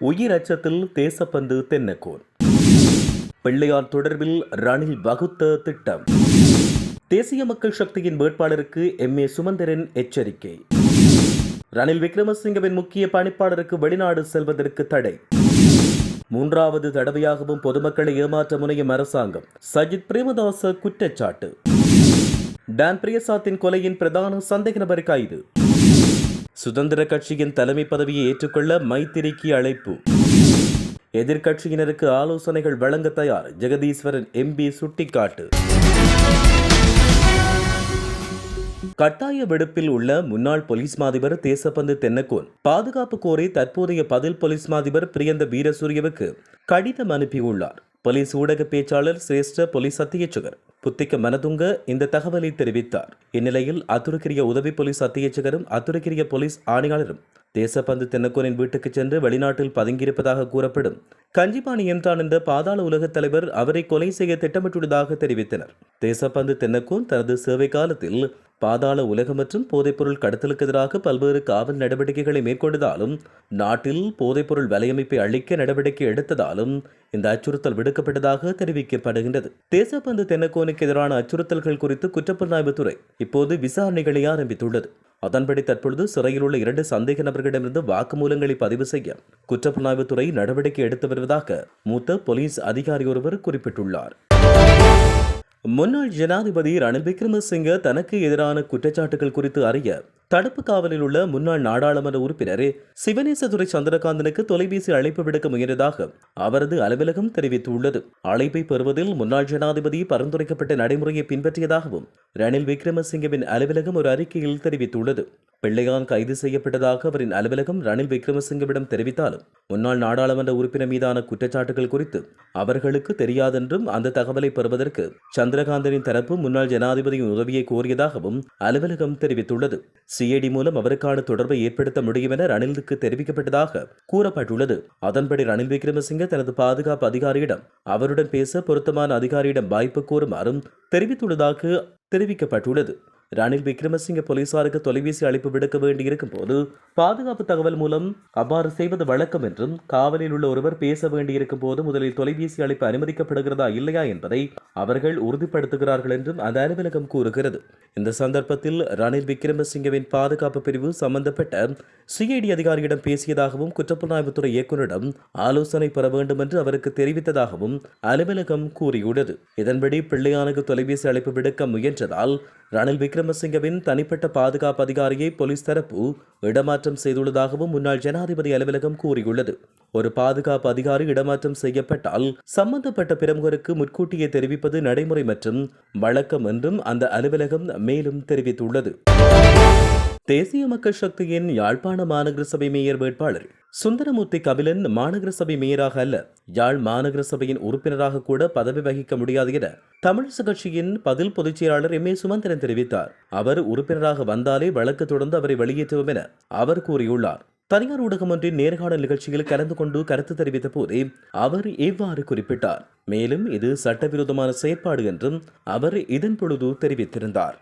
உயிர் அச்சத்தில் தேசப்பந்து தென்னக்கோன். பிள்ளையார் தொடர்பில் ரணில் வகுத்த திட்டம். தேசிய மக்கள் சக்தியின் வேட்பாளருக்கு எம். ஏ. சுமந்திரன் எச்சரிக்கை. ரணில் விக்ரமசிங்கவின் முக்கிய பணிப்பாளருக்கு வெளிநாடு செல்வதற்கு தடை. மூன்றாவது தடவையாகவும் பொதுமக்களை ஏமாற்ற முனையும் அரசாங்கம். சஜித் பிரேமதாச குற்றச்சாட்டு. டான் பிரியசாத்தின் கொலையின் பிரதான சந்தேக நபர் கைது. சுதந்திர கட்சியின் தலைமை பதவியை ஏற்றுக்கொள்ள மைத்திரிக்கு அழைப்பு. எதிர்க்கட்சியினருக்கு ஆலோசனைகள் வழங்க தயார் ஜெகதீஸ்வரன் எம்பி சுட்டிக்காட்டு. கட்டாய விடுப்பில் உள்ள முன்னாள் போலீஸ் மாதிபர் தேசப்பந்து தென்னக்கோன். பாதுகாப்பு கோரி தற்போதைய பதில் போலீஸ் மாதிபர் பிரியந்த வீரசூரியவுக்கு கடிதம் அனுப்பியுள்ளார். போலீஸ் ஊடக பேச்சாளர் சிரேஷ்ட போலீஸ் அத்தியட்சகர். புத்திக்க மனதுங்க இந்த தகவலை தெரிவித்தார். இந்நிலையில் அத்துருக்கிரிய உதவி போலீஸ் அத்தியட்சகரும் அத்துருக்கிரிய போலீஸ் ஆணையாளரும் தேசப்பந்து தென்னக்கோனின் வீட்டுக்கு சென்று வெளிநாட்டில் பதுங்கியிருப்பதாக கூறப்படும். கஞ்சிபாணி என்றான் என்ற பாதாள உலகத் தலைவர் அவரை கொலை செய்ய திட்டமிட்டுள்ளதாக தெரிவித்தனர். தேசப்பந்து தென்னக்கோன் தனது சேவை காலத்தில் பாதாள உலகம் மற்றும் போதைப்பொருள் கடத்தலுக்கு எதிராக பல்வேறு காவல் நடவடிக்கைகளை மேற்கொண்டதாலும் நாட்டில் போதைப்பொருள் வலையமைப்பை அழிக்க நடவடிக்கை எடுத்ததாலும் இந்த அச்சுறுத்தல் விடுக்கப்பட்டதாக தெரிவிக்கப்படுகின்றது. தேசப்பந்து தென்னக்கோனுக்கு எதிரான அச்சுறுத்தல்கள் குறித்து குற்றப்புலனாய்வுத்துறை இப்போது விசாரணைகளை ஆரம்பித்துள்ளது. அதன்படி தற்பொழுது சிறையில் உள்ள இரண்டு சந்தேக நபர்களிடமிருந்து வாக்குமூலங்களை பதிவு செய்ய குற்றப்புலனாய்வுத்துறை நடவடிக்கை எடுத்து வருவதாக மூத்த போலீஸ் அதிகாரி ஒருவர் குறிப்பிட்டுள்ளார். முன்னாள் ஜனாதிபதி ரணில் விக்ரமசிங்க தனக்கு எதிரான குற்றச்சாட்டுகள் குறித்து அறிய தடுப்பு காவலில் உள்ள முன்னாள் நாடாளுமன்ற உறுப்பினர் சிவனேசதுரை சந்திரகாந்தனுக்கு தொலைபேசி அழைப்பு விடுக்க முயன்றதாக அவரது அலுவலகம் தெரிவித்துள்ளது. அழைப்பை பெறுவதில் முன்னாள் ஜனாதிபதி பரிந்துரைக்கப்பட்ட நடைமுறையை பின்பற்றியதாகவும் ரணில் விக்ரமசிங்கவின் அலுவலகம் ஒரு அறிக்கையில் தெரிவித்துள்ளது. பிள்ளையான் கைது செய்யப்பட்டதாக அவரின் அலுவலகம் ரணில் விக்ரமசிங்கவிடம் தெரிவித்தாலும் முன்னாள் நாடாளுமன்ற உறுப்பினர் மீதான குற்றச்சாட்டுகள் குறித்து அவர்களுக்கு தெரியாதென்றும் அந்த தகவலை பெறுவதற்கு சந்திரகாந்தனின் தரப்பு முன்னாள் ஜனாதிபதியின் உதவியை கோரியதாகவும் அலுவலகம் தெரிவித்துள்ளது. சிஐடி மூலம் அவருக்கான தொடர்பை ஏற்படுத்த முடியும் என ரணிலுக்கு தெரிவிக்கப்பட்டதாக கூறப்பட்டுள்ளது. அதன்படி ரணில் விக்ரமசிங்க தனது பாதுகாப்பு அதிகாரியிடம் அவருடன் பேச பொருத்தமான அதிகாரியிடம் வாய்ப்பு கோருமாறும் தெரிவித்துள்ளதாக தெரிவிக்கப்பட்டுள்ளது. ரணில் விக்ரமசிங்க போலீசாருக்கு தொலைபேசி அழைப்பு விடுக்க வேண்டியிருக்கும் போது பாதுகாப்பு தகவல் மூலம் அவ்வாறு செய்வது வழக்கம் என்றும் காவலில் உள்ள ஒருவர் பேச வேண்டியிருக்கும் போது முதலில் தொலைபேசி அழைப்பு அனுமதிக்கப்படுகிறதா இல்லையா என்பதை அவர்கள் உறுதிப்படுத்துகிறார்கள் என்றும் அந்த அலுவலகம் கூறுகிறது. இந்த சந்தர்ப்பத்தில் ரணில் விக்ரமசிங்கவின் பாதுகாப்பு பிரிவு சம்பந்தப்பட்ட சிஐடி அதிகாரியிடம் பேசியதாகவும் குற்றப்புலனாய்வுத்துறை இயக்குநரிடம் ஆலோசனை பெற வேண்டும் என்று அவருக்கு தெரிவித்ததாகவும் அலுவலகம் கூறியுள்ளது. இதன்படி பிள்ளையானுக்கு தொலைபேசி அழைப்பு விடுக்க முயன்றதால் ரணில் விக்ரமசிங்கவின் தனிப்பட்ட பாதுகாப்பு அதிகாரியை போலீஸ் தரப்பு இடமாற்றம் செய்துள்ளதாகவும் முன்னாள் ஜனாதிபதி அலுவலகம் கூறியுள்ளது. ஒரு பாதுகாப்பு அதிகாரி இடமாற்றம் செய்யப்பட்டால் சம்பந்தப்பட்ட பிரமுகருக்கு முன்கூட்டியே தெரிவிப்பது நடைமுறை மற்றும் வழக்கம் என்றும் அந்த அலுவலகம் மேலும் தெரிவித்துள்ளது. தேசிய மக்கள் சக்தியின் யாழ்ப்பாண மாநகர சபை மேயர் வேட்பாளர் சுந்தரமூர்த்தி கபிலன் மாநகர சபை மேயராக அல்ல யாழ் மாநகர சபையின் உறுப்பினராக கூட பதவி வகிக்க முடியாது என தமிழிசை கட்சியின் பதில் பொதுச் செயலாளர் எம் ஏ சுமந்திரன் தெரிவித்தார். அவர் உறுப்பினராக வந்தாலே வழக்கு தொடர்ந்து அவரை வெளியேற்றுவோம் என அவர் கூறியுள்ளார். தனியார் ஊடகம் ஒன்றின் நேர்காணல் நிகழ்ச்சியில் கலந்து கொண்டு கருத்து தெரிவித்த போதே அவர் இவ்வாறு குறிப்பிட்டார். மேலும் இது சட்டவிரோதமான செயற்பாடு என்றும் அவர் இதன் பொழுது தெரிவித்திருந்தார்.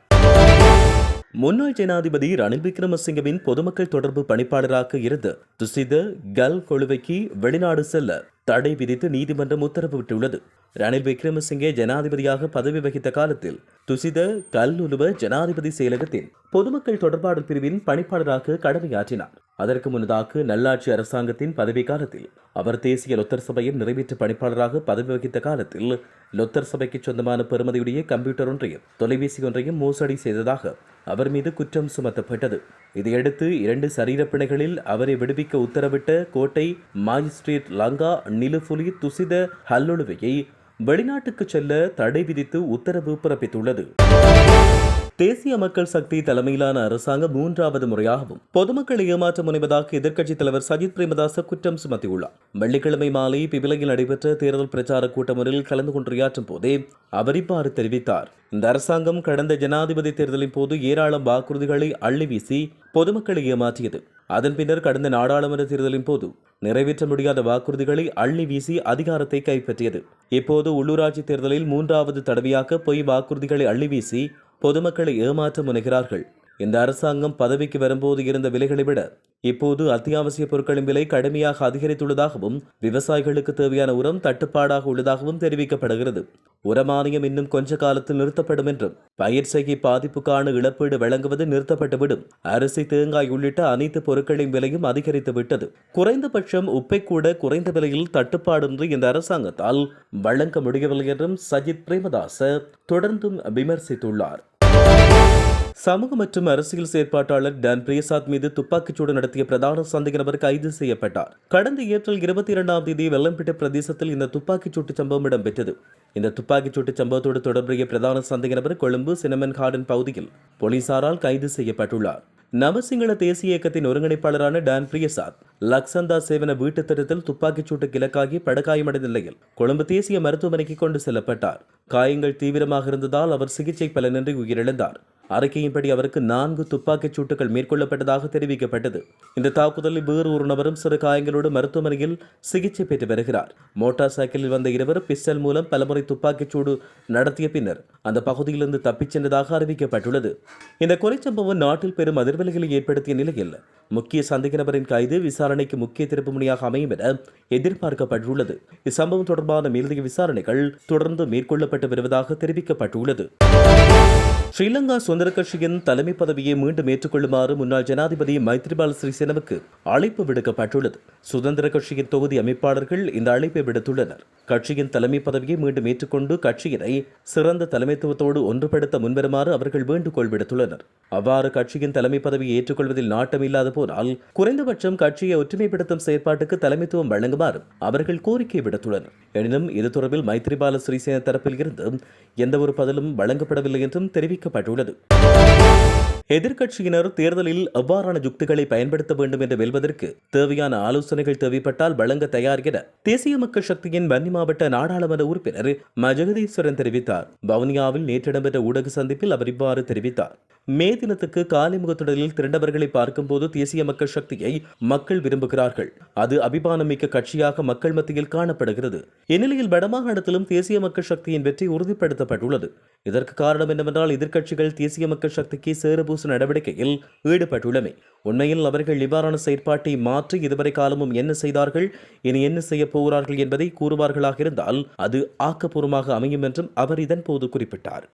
முன்னாள் ஜனாதிபதி ரணில் விக்ரமசிங்கவின் பொதுமக்கள் தொடர்பு பணிப்பாளராக இருந்த துசித கல் கொழுவைக்கு வெளிநாடு செல்ல தடை விதித்து நீதிமன்றம் உத்தரவிட்டுள்ளது ரணில் விக்ரமசிங்கே ஜனாதிபதியாக பதவி வகித்த காலத்தில் துசித கல்லுலுவ ஜனாதிபதி செயலகத்தின் பொதுமக்கள் தொடர்பாடல் பிரிவின் பணிப்பாளராக கடமையாற்றினார். அதற்கு முன்னதாக நல்லாட்சி அரசாங்கத்தின் பதவி காலத்தில் அவர் தேசிய லொத்தர் சபையின் நிறைவேற்று பணிப்பாளராக பதவி வகித்த காலத்தில் லொத்தர் சபைக்கு சொந்தமான பெருமதியுடைய கம்ப்யூட்டர் ஒன்றையும் தொலைபேசி ஒன்றையும் மோசடி செய்ததாக அவர் மீது குற்றம் சுமத்தப்பட்டது. இதையடுத்து இரண்டு சரீரப்பிணைகளில் அவரை விடுவிக்க உத்தரவிட்ட கோட்டை மாஜிஸ்ட்ரேட் லங்கா நிலுஃபுலி துசித ஹல்லொழுவையை வெளிநாட்டுக்கு செல்ல தடை விதித்து உத்தரவு பிறப்பித்துள்ளது. தேசிய மக்கள் சக்தி தலைமையிலான அரசாங்கம் மூன்றாவது முறையாகவும் பொதுமக்களை ஏமாற்ற முனைவதாக எதிர்க்கட்சித் தலைவர் சஜித் பிரேமதாச குற்றம் சுமத்தியுள்ளார். வெள்ளிக்கிழமை மாலை பிபிலையில் நடைபெற்ற தேர்தல் பிரச்சார கூட்டம் ஒன்றில் கலந்து கொண்டுரையாற்றும் போதே அவர் இவ்வாறு தெரிவித்தார். இந்த அரசாங்கம் கடந்த ஜனாதிபதி தேர்தலின் போது ஏராளம் வாக்குறுதிகளை அள்ளி வீசி பொதுமக்களை ஏமாற்றியது. அதன் பின்னர் கடந்த நாடாளுமன்ற தேர்தலின் போது நிறைவேற்ற முடியாத வாக்குறுதிகளை அள்ளி வீசி அதிகாரத்தை கைப்பற்றியது. இப்போது உள்ளூராட்சி தேர்தலில் மூன்றாவது தடவையாக பொய் வாக்குறுதிகளை அள்ளி வீசி பொதுமக்களை ஏமாற்ற முனைகிறார்கள். இந்த அரசாங்கம் பதவிக்கு வரும்போது இருந்த விலைகளை விட இப்போது அத்தியாவசிய பொருட்களின் விலை கடுமையாக அதிகரித்துள்ளதாகவும் விவசாயிகளுக்கு தேவையான உரம் தட்டுப்பாடாக உள்ளதாகவும் தெரிவிக்கப்படுகிறது. உரமானியம் இன்னும் கொஞ்ச காலத்தில் நிறுத்தப்படும் என்றும் பயிர் செய்கை பாதிப்புக்கான இழப்பீடு வழங்குவது நிறுத்தப்பட்டுவிடும். அரிசி தேங்காய் உள்ளிட்ட அனைத்து பொருட்களின் விலையும் அதிகரித்து விட்டது குறைந்தபட்சம் உப்பை கூட குறைந்த விலையில் தட்டுப்பாடின்றி இந்த அரசாங்கத்தால் வழங்க முடியவில்லை என்றும் சஜித் பிரேமதாச தொடர்ந்தும் விமர்சித்துள்ளார். சமூக மற்றும் அரசியல் செயற்பாட்டாளர் டான் பிரியசாத் மீது துப்பாக்கிச்சூடு நடத்திய பிரதான சந்தேக நபர் கைது செய்யப்பட்டார். கடந்த ஏப்ரல் இருபத்தி இரண்டாம் தேதி வெள்ளம்பிட்ட பிரதேசத்தில் இந்த துப்பாக்கிச்சூட்டு சம்பவம் இடம்பெற்றது. இந்த துப்பாக்கிச்சூட்டு சம்பவத்தோடு தொடர்புடைய பிரதான சந்தேக நபர் கொழும்பு சினமன் கார்டன் பகுதியில் போலீசாரால் கைது செய்யப்பட்டுள்ளார். நவசிங்கள தேசிய இயக்கத்தின் ஒருங்கிணைப்பாளரான டான் பிரியசாத் லக்சந்தா சேவன வீட்டு திட்டத்தில் துப்பாக்கிச்சூட்டு கிழக்காகி படுகாயமடைந்த நிலையில் கொழும்பு தேசிய மருத்துவமனைக்கு கொண்டு செல்லப்பட்டார். காயங்கள் தீவிரமாக இருந்ததால் அவர் சிகிச்சை பலனின்றி உயிரிழந்தார். அறிக்கையின்படி அவருக்கு நான்கு துப்பாக்கிச் சூட்டுகள் மேற்கொள்ளப்பட்டதாக தெரிவிக்கப்பட்டது. இந்த தாக்குதலில் வேறு ஒரு நபரும் சிறு காயங்களோடு மருத்துவமனையில் சிகிச்சை பெற்று வருகிறார். மோட்டார் சைக்கிளில் வந்த இருவர் பிஸ்டல் மூலம் பலமுறை துப்பாக்கிச் சூடு நடத்திய பின்னர் அந்த பகுதியிலிருந்து தப்பிச் சென்றதாக அறிவிக்கப்பட்டுள்ளது. இந்த கொலை சம்பவம் நாட்டில் பெரும் அதிர்வலைகளை ஏற்படுத்திய நிலையில் முக்கிய சந்தேக நபரின் கைது விசாரணைக்கு முக்கிய திருப்புமுனையாக அமையும் என எதிர்பார்க்கப்பட்டுள்ளது. இச்சம்பவம் தொடர்பான மேலதிக விசாரணைகள் தொடர்ந்து மேற்கொள்ளப்பட்டு வருவதாக தெரிவிக்கப்பட்டுள்ளது. ஸ்ரீலங்கா சுதந்திர கட்சியின் தலைமை பதவியை மீண்டும் ஏற்றுக்கொள்ளுமாறு முன்னாள் ஜனாதிபதி மைத்ரிபால சிறிசேனவுக்கு அழைப்பு விடுக்கப்பட்டுள்ளது. சுதந்திர கட்சியின் தொகுதி அமைப்பாளர்கள் இந்த அழைப்பை விடுத்துள்ளனர். கட்சியின் தலைமை பதவியை மீண்டும் ஏற்றுக்கொண்டு கட்சியினை சிறந்த தலைமைத்துவத்தோடு ஒன்றுபடுத்த முன்வருமாறு அவர்கள் வேண்டுகோள் விடுத்துள்ளனர். அவ்வாறு கட்சியின் தலைமை பதவியை ஏற்றுக்கொள்வதில் நாட்டம் இல்லாத போனால் குறைந்தபட்சம் கட்சியை ஒற்றுமைப்படுத்தும் செயற்பாட்டுக்கு தலைமைத்துவம் வழங்குமாறு அவர்கள் கோரிக்கை விடுத்துள்ளனர். எனினும் இது தொடர்பில் மைத்ரிபால சிறிசேன தரப்பில் இருந்து எந்தவொரு பதிலும் வழங்கப்படவில்லை என்றும் தெரிவிக்க தெரிவிக்கப்பட்டுள்ளது எதிர்க்கட்சியினர் தேர்தலில் எவ்வாறான யுக்திகளை பயன்படுத்த வேண்டும் என்று வெல்வதற்கு தேவையான ஆலோசனைகள் தேவைப்பட்டால் வழங்க தயார் என தேசிய மக்கள் சக்தியின் வன்னி மாவட்ட நாடாளுமன்ற உறுப்பினர் ம. ஜெகதீஸ்வரன் தெரிவித்தார். வவுனியாவில் நேற்று இடம்பெற்ற ஊடக சந்திப்பில் அவர் இவ்வாறு தெரிவித்தார். மே தினத்துக்கு காலிமுகத்துடலில் திரண்டவர்களை பார்க்கும்போது தேசிய மக்கள் சக்தியை மக்கள் விரும்புகிறார்கள். அது அபிமானமிக்க கட்சியாக மக்கள் மத்தியில் காணப்படுகிறது. இந்நிலையில் வடமாகாணத்திலும் தேசிய மக்கள் சக்தியின் வெற்றி உறுதிப்படுத்தப்பட்டுள்ளது. இதற்கு காரணம் என்னவென்றால் எதிர்க்கட்சிகள் தேசிய மக்கள் சக்திக்கு சேறுபூசு நடவடிக்கையில் ஈடுபட்டுள்ளமை. உண்மையில் அவர்கள் இவ்வாறான செயற்பாட்டை மாற்றி இதுவரை காலமும் என்ன செய்தார்கள் இனி என்ன செய்ய போகிறார்கள் என்பதை கூறுவார்களாக இருந்தால் அது ஆக்கப்பூர்வமாக அமையும் என்றும் அவர் இதன்போது குறிப்பிட்டார்.